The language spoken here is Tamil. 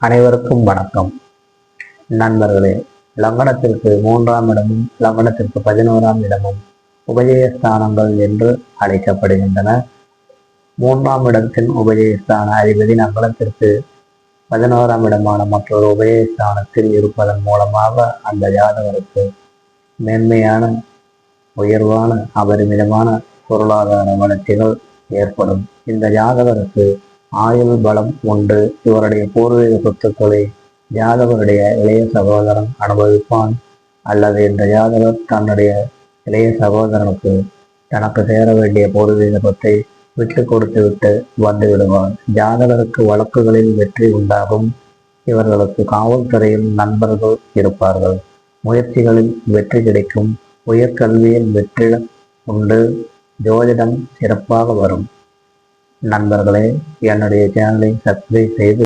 அனைவருக்கும் வணக்கம். நண்பர்களே லக்னத்திற்கு மூன்றாம் இடமும் லக்னத்திற்கு பதினோராம் இடமும் உபஜயஸ்தானங்கள் என்று அழைக்கப்படுகின்றன. மூன்றாம் இடத்தின் உபஜயஸ்தான அதிபதி நகரத்திற்கு பதினோராம் இடமான மற்றொரு உபயஸ்தானத்தில் இருப்பதன் மூலமாக அந்த ஜாதகருக்கு மேன்மையான உயர்வான அபரிமிதமான பொருளாதார வளர்ச்சிகள் ஏற்படும். இந்த ஜாதகருக்கு ஆயுள் பலம் ஒன்று இவருடைய பூர்வீக சொத்துக்களை ஜாதகருடைய இளைய சகோதரன் அனுபவிப்பான். அல்லது இந்த ஜாதகர் தன்னுடைய இளைய சகோதரனுக்கு தனக்கு சேர வேண்டிய பூர்வீக சொத்தை விட்டு கொடுத்து விட்டு வந்து விடுவார் ஜாதகருக்கு வழக்குகளில் வெற்றி உண்டாகும். இவர்களுக்கு காவல்துறையில் நண்பர்கள் இருப்பார்கள். முயற்சிகளில் வெற்றி கிடைக்கும். உயர்கல்வியில் வெற்றி உண்டு. ஜோதிடம் சிறப்பாக வரும். நண்பர்களே என்னுடைய சேனலை சப்ஸ்கிரைப் செய்து